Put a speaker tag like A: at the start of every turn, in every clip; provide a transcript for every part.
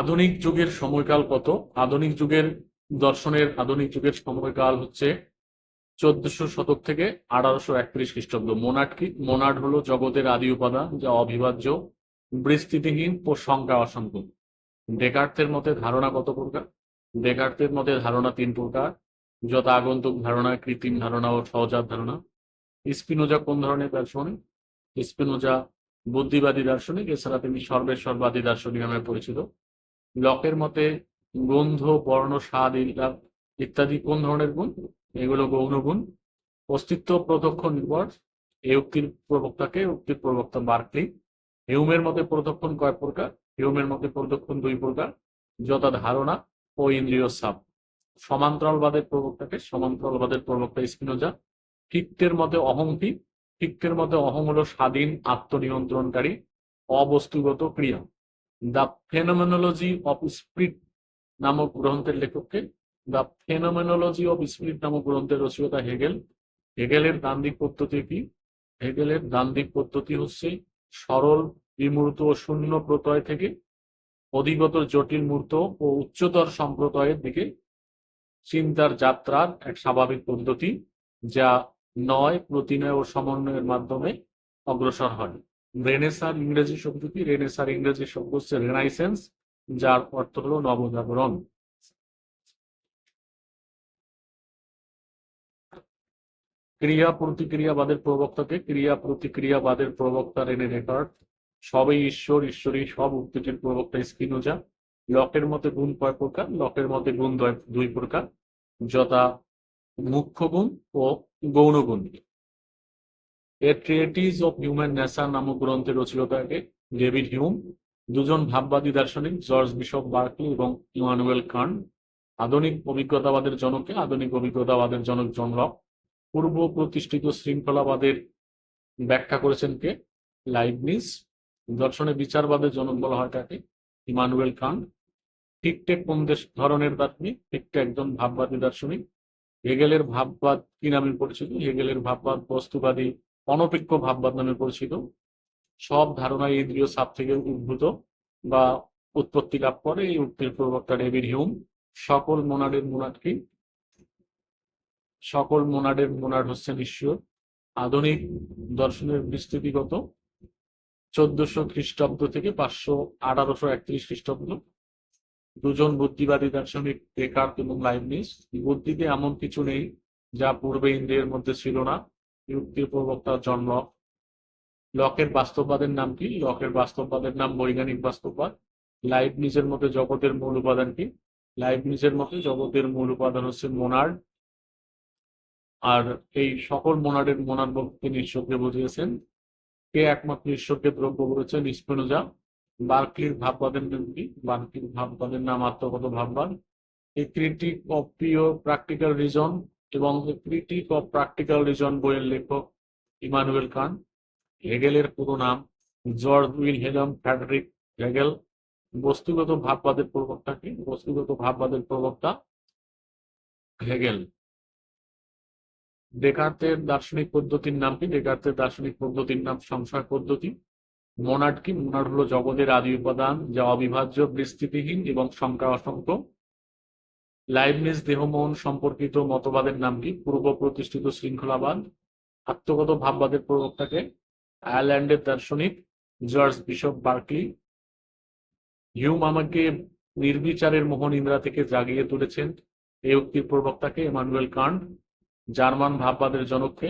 A: আধুনিক যুগের সময়কাল কত? আধুনিক যুগের দর্শনের আধুনিক যুগের সময়কাল হচ্ছে চোদ্দশো শতক থেকে আঠারোশো একত্রিশ খ্রিস্টাব্দ। মোনাড কি? মোনাড হলো জগতের আদি উপাদান যা অবিভাজ্য বিস্তৃতিহীন ও সংখ্যা অসংখ্য। ডেকার্থের মতে ধারণা কত প্রকার? ডেকার্থের মতে ধারণা তিন প্রকার। যথা আগন্তুক ধারণা, কৃত্রিম ধারণা ও সহজাত ধারণা। স্পিনোজা কোন ধরনের দার্শনিক? স্পিনোজা বুদ্ধিবাদী দার্শনিক, এছাড়া তিনি সর্বেশ্বরবাদী দার্শনিক নামে পরিচিত। লকের মতে গন্ধ, বর্ণ, স্বাদ ইত্যাদি- ইত্যাদি কোন ধরনের গুণ? এগুলো গৌণ গুণ। অস্তিত্ব প্রত্যক্ষ নির্ভর। এই উক্তির প্রবক্তাকে উক্তির প্রবক্তা বার্কলি হিউমের মতে প্রদক্ষণ কয় প্রকার? হিউমের মতে প্রদক্ষণ দুই প্রকার, যথা ধারণা ও ইন্দ্রিয় সাপ সমান্তরালবাদের প্রবক্তাকে সমান্তরালবাদের প্রবক্তা স্পিনোজা। ফিক্টের মতে অহং কি ফিক্টের মতে অহং হলো স্বাধীন, আত্মনিয়ন্ত্রণকারী, অবস্তুগত ক্রিয়া। দ্য ফেনোমেনোলজি অফ স্পিরিট নামক গ্রন্থের লেখককে দ্য ফেনোমেনোলজি অফ স্পিরিট নামক গ্রন্থের রচয়িতা হেগেল। হেগেলের দান্দিক পদ্ধতি কি? হেগেলের দান্দিক পদ্ধতি হচ্ছে সরল, বিমূর্ত ও শূন্য প্রত্যয় থেকে অধিগত জটিল মূর্ত ও উচ্চতর সম্প্রদায়ের দিকে চিন্তার যাত্রার এক স্বাভাবিক পদ্ধতি, যা নয়, প্রতিনয় ও সমন্বয়ের মাধ্যমে অগ্রসর হয়। রেনেসার ইংরেজি শব্দ কি রেনেসার ইংরেজি শব্দ হচ্ছে রেনাইসেন্স, যার অর্থ হলো নবজাগরণ। ক্রিয়া প্রতিক্রিয়াবাদের প্রবক্তাকে ক্রিয়া প্রতিক্রিয়াবাদের প্রবক্তা রেনে রেকর্ড। সবই ঈশ্বর ঈশ্বরী সব উক্তিটির প্রবক্তা স্পিনোজা। লকের মতে গুণ কয় প্রকার? লকের মতে গুণ দুই প্রকার, যথা মুখ্য গুণ ও গৌণ গুণ। A treatise of human nature নামক গ্রন্থের রচয়িতাকে ডেভিড হিউম দুজন ভাববাদী দার্শনিক জর্জ বিশপ বার্কলি এবং ইমানুয়েল কান আধুনিক অভিজ্ঞতাবাদের জনকে, আধুনিক অভিজ্ঞতাবাদের জনক জন লক পূর্ব প্রতিষ্ঠিত শৃঙ্খলাবাদের ব্যাখ্যা করেছেন কে? লাইবনিস দর্শনে বিচারবাদের জনক বলা হয় তাকে ইমানুয়েল কান ফিকটে কোন দেশ ধরনের দার্শনিক ফিকটে একজন ভাববাদী দার্শনিক। হেগেলের ভাববাদ কি নামে পরিচিত? হেগেলের ভাববাদ বস্তুবাদী অনপেক্ষ ভাববাদ নামে পরিচিত। সব ধারণা ইন্দ্রিয় সাপ থেকে উদ্ভূত বা উৎপত্তি লাভ করে, এই উক্তির প্রবক্তা ডেভিড হিউম। সকল মোনাডের মোনাড কি? সকল মোনাডের মোনাড হচ্ছেন ঈশ্বর আধুনিক, দর্শনের বিস্তৃতিগত। চোদ্দশো খ্রিস্টাব্দ থেকে পাঁচশো আঠারোশো একত্রিশ খ্রিস্টাব্দ। দুজন বুদ্ধিবাদী দার্শনিক, ডেকার্ট এবং লাইবনিস বুদ্ধিতে এমন কিছু নেই যা পূর্বে ইন্দ্রিয়ের মধ্যে ছিল না। যুক্তির প্রবক্তা জন লক লকের বাস্তববাদের নাম কি? লকের বাস্তববাদের নাম বৈজ্ঞানিক বাস্তববাদ। লাইবনিজের মতে জগতের মূল উপাদান কি? লাইবনিজের মতে জগতের মূল উপাদান হচ্ছে মোনার্ড আর এই সকল মোনার্ডের মোনার্ড বলতে তিনি ঈশ্বরকে বুঝিয়েছেন। কে একমাত্র ঈশ্বরকে দ্রব্য করেছেন? স্পিনোজা। বার্কলির ভাববাদের নাম কি? বার্কলির ভাববাদের নাম আত্মগত ভাববাদ। A critique of pure practical reason এবং ক্রিটিক অফ প্র্যাকটিক্যাল রিজন বইয়ের লেখক ইমানুয়েল খান। হেগেলের পুরো নাম George Wilhelm Friedrich Hegel. বস্তুগত ভাববাদের প্রবক্তা কি? বস্তুগত ভাববাদের প্রবক্তা হেগেল। ডেকার্তের দার্শনিক পদ্ধতির নাম কি? ডেকার্তের দার্শনিক পদ্ধতির নাম সংসার পদ্ধতি। মোনাড কি? মোনাড হলো জগতের আদি উপাদান যা অবিভাজ্য বিস্তৃতিহীন এবং সংখ্যা অসংখ্য। লাইবনিজ দেহমন সম্পর্কিত মতবাদের নাম কি? পূর্ব প্রতিষ্ঠিত শৃঙ্খলাবাদ, আত্মগত ভাববাদের প্রবক্তাকে, আয়ারল্যান্ডের দার্শনিক জর্জ বিশপ বার্কলি, হিউম আমাকে নির্বিচারের মোহন ইন্দ্রা থেকে জাগিয়ে তুলেছেন। এই উক্তির প্রবক্তাকে ইমানুয়েল কান্ট জার্মান ভাববাদের জনককে,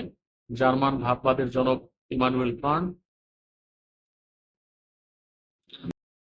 A: জার্মান ভাববাদের জনক ইমানুয়েল কান্ট